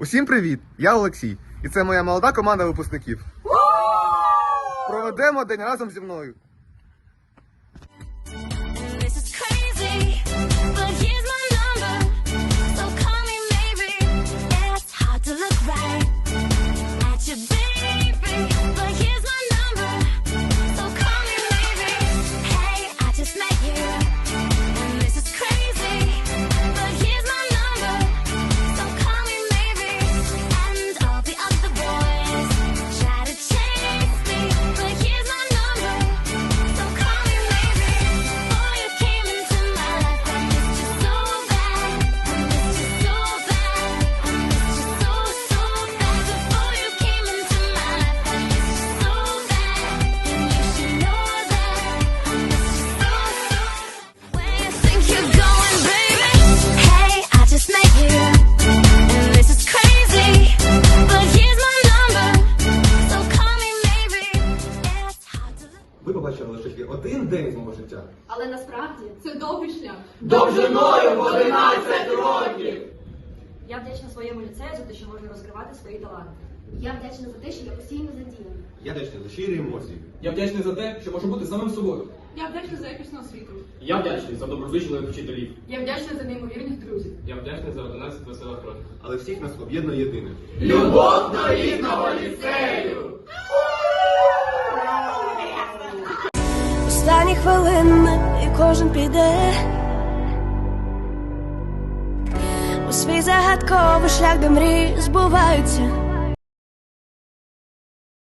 Усім привіт! Я Олексій, і це моя молода команда випускників. Проведемо день разом зі мною. Ви побачили лише тільки один день з мого життя. Але насправді це довгий шлях. Довжиною в 11 років! Я вдячна своєму ліцею за те, що можна розкривати свої таланти. Я вдячна за те, що я постійно задіяна. Я вдячний за щирі емоції. Я вдячний за те, що можу бути самим собою. Я вдячна за якісну освіту. Я вдячний за доброзичливих вчителів. Я вдячна за неймовірних друзів. Я вдячний за 11 веселих років. Але всіх нас об'єднує єдине. Любов до рідного ліцею! Останні хвилини і кожен піде у свій загадковий шлях, де мрії збуваються.